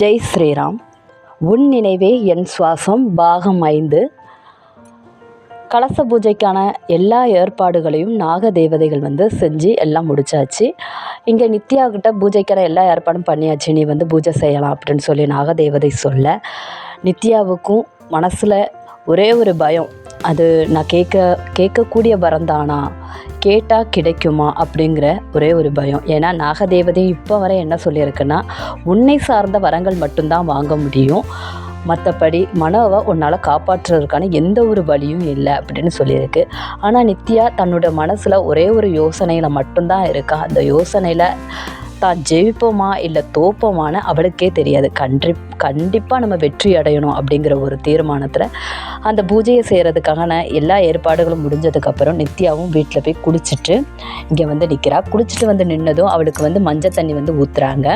ஜெய் ஸ்ரீராம். உன் நினைவே என் சுவாசம் பாகம் ஐந்து. கலச பூஜைக்கான எல்லா ஏற்பாடுகளையும் நாக தேவதைகள் வந்து செஞ்சு எல்லாம் முடிச்சாச்சு. இங்கே நித்யா கிட்ட பூஜைக்கான எல்லா ஏற்பாடும் பண்ணியாச்சு. நீ வந்து பூஜை செய்யலாம் அப்படின்னு சொல்லி நாக தேவதை சொல்ல. நித்யாவுக்கும் மனசில் ஒரே ஒரு பயம். அது நான் கேட்க கேட்கக்கூடிய வரம் தானா கேட்டால் கிடைக்குமா? அப்படிங்கிற ஒரே ஒரு பயம். ஏன்னா நாகதேவதையும் இப்போ வரை என்ன சொல்லியிருக்குன்னா உன்னை சார்ந்த வரங்கள் மட்டும்தான் வாங்க முடியும். மற்றபடி மனவை உன்னால் காப்பாற்றுறதுக்கான எந்த ஒரு வழியும் இல்லை அப்படின்னு சொல்லியிருக்கு. ஆனால் நித்யா தன்னோட மனசில் ஒரே ஒரு யோசனையில் மட்டும்தான் இருக்கா? அந்த யோசனையில் தான் ஜெயிப்போமா இல்லை தோப்போமான்னு அவளுக்கே தெரியாது. கண்டி கண்டிப்பாக நம்ம வெற்றி அடையணும் அப்படிங்கிற ஒரு தீர்மானத்தில் அந்த பூஜையை செய்கிறதுக்கான எல்லா ஏற்பாடுகளும் முடிஞ்சதுக்கப்புறம் நித்யாவும் வீட்டில் போய் குளிச்சுட்டு இங்கே வந்து நிற்கிறா குளிச்சுட்டு வந்து நின்னதும் அவளுக்கு வந்து மஞ்சள் தண்ணி வந்து ஊற்றுறாங்க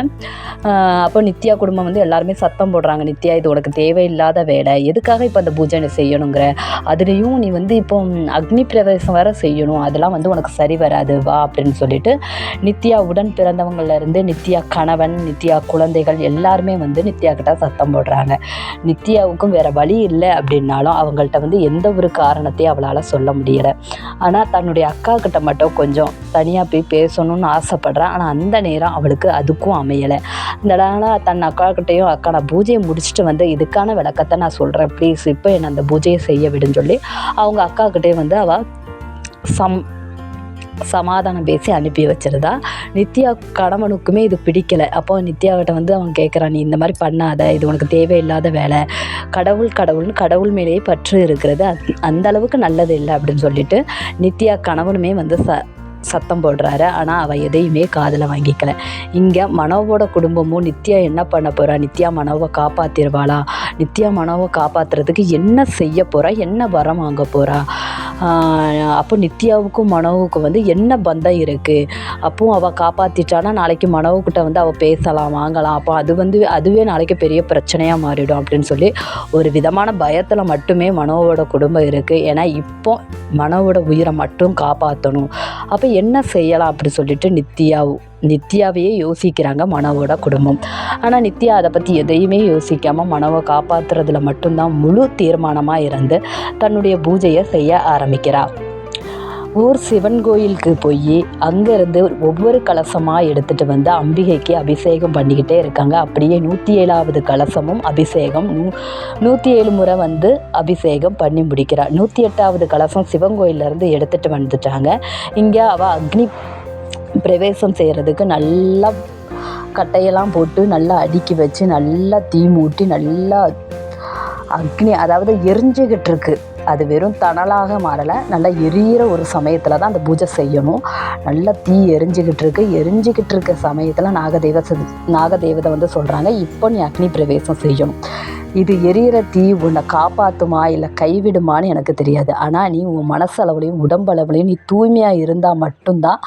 அப்போ நித்யா குடும்பம் வந்து எல்லாருமே சத்தம் போடுறாங்க. நித்யா இது உனக்கு தேவையில்லாத வேலை. எதுக்காக இப்போ அந்த பூஜை நீ செய்யணுங்கிற? அதுலேயும் நீ வந்து இப்போ அக்னி பிரவேசம் வேற செய்யணும். அதெல்லாம் வந்து உனக்கு சரி வராது. வா அப்படின்னு சொல்லிட்டு நித்யா உடன் பிறந்தவங்கள் இருந்து நித்யா கணவன் நித்யா குழந்தைகள் எல்லாருமே வந்து நித்யா கிட்ட சத்தம் போடுறாங்க. நித்யாவுக்கும் வேற வழி இல்லை அப்படின்னாலும் அவங்கள்ட்ட வந்து எந்த ஒரு காரணத்தையும் அவளால் சொல்ல முடியலை. ஆனால் தன்னுடைய அக்கா கிட்ட மட்டும் கொஞ்சம் தனியாக போய் பேசணும்னு ஆசைப்படுறேன் ஆனால் அந்த நேரம் அவளுக்கு அதுக்கும் அமையலை. இதனால் தன் அக்கா கிட்டேயும் அக்கா நான் பூஜையை முடிச்சுட்டு வந்து இதுக்கான விளக்கத்தை நான் சொல்கிறேன் ப்ளீஸ் இப்போ என்னை அந்த பூஜையை செய்ய விடுன்னு சொல்லி அவங்க அக்கா கிட்டே வந்து அவள் சம் சமாதானம் பேசி அனுப்பி வச்சிருந்தா நித்யா கணவனுக்குமே இது பிடிக்கலை. அப்போ நித்யாவிட்ட வந்து அவன் கேட்குறான் நீ இந்த மாதிரி பண்ணாத இது உனக்கு தேவையில்லாத வேலை. கடவுள் கடவுள்னு கடவுள் மேலேயே பற்று இருக்கிறது. அந்த அளவுக்கு நல்லது இல்லை அப்படின்னு சொல்லிட்டு நித்யா கணவனுமே வந்து ச சத்தம் போடுறாரு. ஆனால் அவள் எதையுமே காதில் வாங்கிக்கல. இங்கே மனோவோட குடும்பமும் நித்யா என்ன பண்ண போகிறா நித்யா மனோவை காப்பாற்றிடுவாளா நித்யா மனோவை காப்பாற்றுறதுக்கு என்ன செய்ய போகிறா என்ன வரம் வாங்க போகிறா அப்போ நித்யாவுக்கும் மனோவுக்கும் வந்து என்ன பந்தம் இருக்குது அப்போவும் அவள் காப்பாற்றிட்டானா நாளைக்கு மனோவுக்கிட்ட வந்து அவள் பேசலாம் வாங்கலாம். அப்போ அது வந்து அதுவே நாளைக்கு பெரிய பிரச்சனையாக மாறிடும் அப்படின்னு சொல்லி ஒரு விதமான பயத்தில் மட்டுமே மனோவோட குடும்பம் இருக்குது ஏன்னா இப்போ மனோவோட உயிரை மட்டும் காப்பாற்றணும் அப்போ என்ன செய்யலாம் அப்படி சொல்லிட்டு நித்யா நித்யாவையே யோசிக்கிறாங்க மனோவோட குடும்பம். ஆனால் நித்யா அதை பற்றி எதையுமே யோசிக்காமல் மனோவை காப்பாற்றுறதுல மட்டும்தான் முழு தீர்மானமாக இருந்து தன்னுடைய பூஜையை செய்ய ஆரம்பிக்கிறாள் ஊர் சிவன் கோயிலுக்கு போய் அங்கேருந்து ஒவ்வொரு கலசமாக எடுத்துகிட்டு வந்து அம்பிகைக்கு அபிஷேகம் பண்ணிக்கிட்டே இருக்காங்க. அப்படியே நூற்றி ஏழாவது கலசமும் அபிஷேகம். நூ நூற்றி ஏழு முறை வந்து அபிஷேகம் பண்ணி முடிக்கிறாள் நூற்றி எட்டாவது கலசம் சிவன் கோயிலேருந்து எடுத்துகிட்டு வந்துட்டாங்க. இங்கே அவள் அக்னி பிரவேசம் செய்கிறதுக்கு நல்லா கட்டையெல்லாம் போட்டு நல்லா அடுக்கி வச்சு நல்லா தீ மூட்டி நல்லா அக்னி அதாவது எரிஞ்சுக்கிட்டு இருக்கு. அது வெறும் தணலாக மாறலை. நல்லா எரியிற ஒரு சமயத்தில் தான் அந்த பூஜை செய்யணும். நல்லா தீ எரிஞ்சுக்கிட்டு இருக்கு. எரிஞ்சுக்கிட்டு இருக்க சமயத்தில் நாகதேவ நாகதேவதை வந்து சொல்கிறாங்க இப்போ நீ அக்னி பிரவேசம் செய்யணும். இது எரியிற தீ உன்னை காப்பாற்றுமா இல்லை கைவிடுமான்னு எனக்கு தெரியாது. ஆனால் நீ உன் மனசளவுலையும் உடம்பளவுலையும் நீ தூய்மையாக இருந்தால் மட்டும்தான்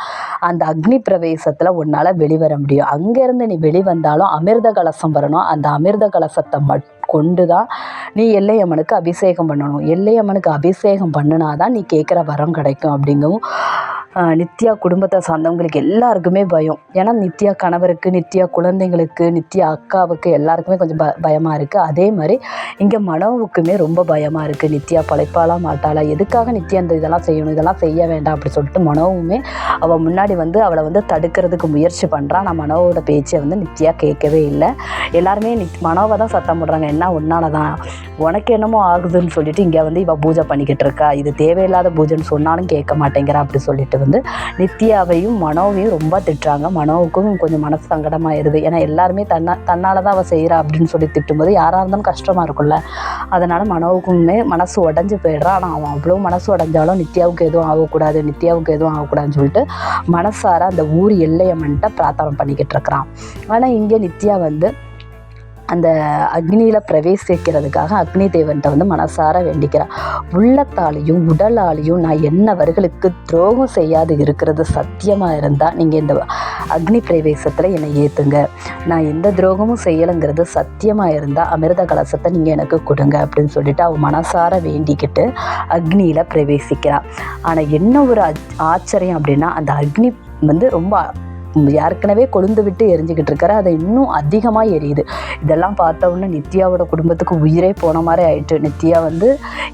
அந்த அக்னி பிரவேசத்தில் உன்னால் வெளிவர முடியும். அங்கேருந்து நீ வெளிவந்தாலும் அமிர்த கலசம் வரணும். அந்த அமிர்த கலசத்தை மட்டும் கொண்டு தான் நீ எல்லையம்மனுக்கு அபிஷேகம் பண்ணணும். எல்லையம்மனுக்கு அபிஷேகம் பண்ணினா தான் நீ கேட்குற வரம் கிடைக்கும் அப்படிங்கவும் நித்யா குடும்பத்தை சார்ந்தவங்களுக்கு எல்லாருக்குமே பயம். ஏன்னா நித்யா கணவருக்கு நித்யா குழந்தைங்களுக்கு நித்யா அக்காவுக்கு எல்லாருக்குமே கொஞ்சம் ப பயமாக இருக்குது அதே மாதிரி இங்கே மனோவுக்குமே ரொம்ப பயமாக இருக்குது நித்யா பழைப்பாளா மாட்டாளா? எதுக்காக நித்யா இந்த இதெல்லாம் செய்யணும்? இதெல்லாம் செய்ய வேண்டாம் அப்படி சொல்லிட்டு மனோவுமே அவள் முன்னாடி வந்து அவளை வந்து தடுக்கிறதுக்கு முயற்சி பண்ணுறான் நான் மனோவோட பேச்சை வந்து நித்யா கேட்கவே இல்லை. எல்லாருமே நித் மனோவை தான் சத்தம் போடுறாங்க. என்ன உன்னால தான் உனக்கு என்னமோ ஆகுதுன்னு சொல்லிட்டு இங்கே வந்து இவள் பூஜை பண்ணிக்கிட்டு இருக்கா. இது தேவையில்லாத பூஜைன்னு சொன்னாலும் கேட்க மாட்டேங்கிறா அப்படி சொல்லிட்டு வந்து நித்யாவையும் மனோவையும் ரொம்ப திட்டுறாங்க. மனோவுக்கும் கொஞ்சம் மனசு சங்கடமாயிருது. ஏன்னா எல்லாருமே தன்னா தன்னால் தான் அவள் செய்கிறா அப்படின்னு சொல்லி திட்டும்போது யாராக இருந்தாலும் கஷ்டமாக இருக்கும்ல. அதனால் மனோவுக்குமே மனசு உடஞ்சி போயிடுறான் ஆனால் அவன் அவ்வளோ மனசு உடஞ்சாலும் நித்யாவுக்கு எதுவும் ஆகக்கூடாது. நித்யாவுக்கு எதுவும் ஆகக்கூடாதுன்னு சொல்லிட்டு மனசார அந்த ஊர் எல்லையம்மன்ட்ட பிரார்த்தனை பண்ணிக்கிட்டு இருக்கிறான். ஆனால் இங்கே நித்யா வந்து அந்த அக்னியில் பிரவேசிக்கிறதுக்காக அக்னி தேவன்கிட்ட வந்து மனசார வேண்டிக்கிறான் உள்ளத்தாலையும் உடலாலையும் நான் என்னவர்களுக்கு துரோகம் செய்யாது இருக்கிறது சத்தியமாக இருந்தால் நீங்கள் இந்த அக்னி பிரவேசத்தில் என்னை ஏற்றுங்க நான் எந்த துரோகமும் செய்யலைங்கிறது சத்தியமாக இருந்தால் அமிர்த கலசத்தை நீங்கள் எனக்கு கொடுங்க அப்படின்னு சொல்லிட்டு அவன் மனசார வேண்டிக்கிட்டு அக்னியில் பிரவேசிக்கிறான் ஆனால் என்ன ஒரு ஆச்சரியம் அப்படின்னா அந்த அக்னி வந்து ரொம்ப ஏற்கனவே கொழுந்து விட்டு எரிஞ்சுக்கிட்டு இருக்காரு. அது இன்னும் அதிகமாக எரியுது. இதெல்லாம் பார்த்த நித்யாவோட குடும்பத்துக்கு உயிரே போன மாதிரி ஆயிட்டு நித்யா வந்து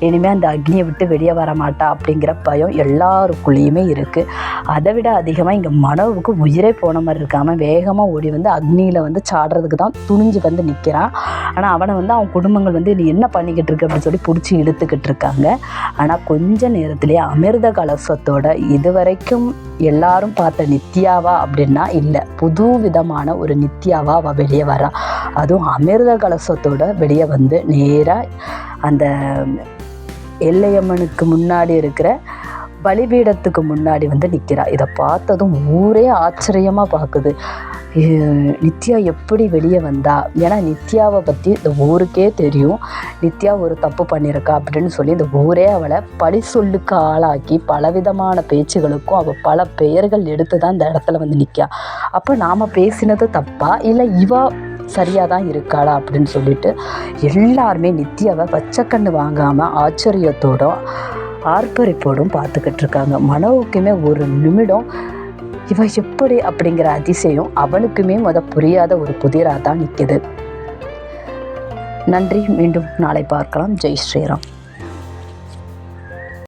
இனிமேல் அந்த அக்னியை விட்டு வெளியே வர மாட்டா அப்படிங்கிற பயம் எல்லாருக்குள்ளேயுமே இருக்குது அதை விட அதிகமாக இங்கே மனோவுக்கு உயிரே போன மாதிரி இருக்காமல் வேகமாக ஓடி வந்து அக்னியில் வந்து சாடுறதுக்கு தான் துணிஞ்சு வந்து நிற்கிறான் ஆனால் அவனை வந்து அவன் குடும்பங்கள் வந்து நீ என்ன பண்ணிக்கிட்டு இருக்கு அப்படின்னு சொல்லி பிடிச்சி இழுத்துக்கிட்டு இருக்காங்க. ஆனால் கொஞ்ச நேரத்துலேயே அமிர்த கலசத்தோட இதுவரைக்கும் எல்லாரும் பார்த்த நித்யாவா அப்படின்னு இல்லை. புது விதமான ஒரு நித்யாவா அவள் வெளியே வரா. அதுவும் அமிர்த கலசத்தோட வெளியே வந்து நேராக அந்த எல்லையம்மனுக்கு முன்னாடி இருக்கிற பலிபீடத்துக்கு முன்னாடி வந்து நிற்கிறா இதை பார்த்ததும் ஊரே ஆச்சரியமாக பார்க்குது நித்யா எப்படி வெளியே வந்தா? ஏன்னா நித்யாவை பற்றி இந்த ஊருக்கே தெரியும். நித்யா ஒரு தப்பு பண்ணியிருக்கா அப்படின்னு சொல்லி இந்த ஊரே அவளை பழி சொல்லுக்கு ஆளாக்கி பலவிதமான பேச்சுகளுக்கும் அவள் பல பெயர்கள் எடுத்து தான் இந்த இடத்துல வந்து நிற்கா அப்போ நாம் பேசினது தப்பா? இல்லை இவா சரியாக தான் இருக்காளா அப்படின்னு சொல்லிட்டு எல்லாருமே நித்யாவை பச்சைக்கண்ணு வாங்காமல் ஆச்சரியத்தோடும் ஆர்ப்பரிப்போடும் பார்த்துக்கிட்டு இருக்காங்க. மனோவுக்குமே ஒரு நிமிடம் இவ எப்படி அப்படிங்கிற அதிசயம் அவனுக்குமே முத புரியாத ஒரு புதிராக தான் நிற்கிது நன்றி மீண்டும் நாளை பார்க்கலாம். ஜெய் ஸ்ரீராம்.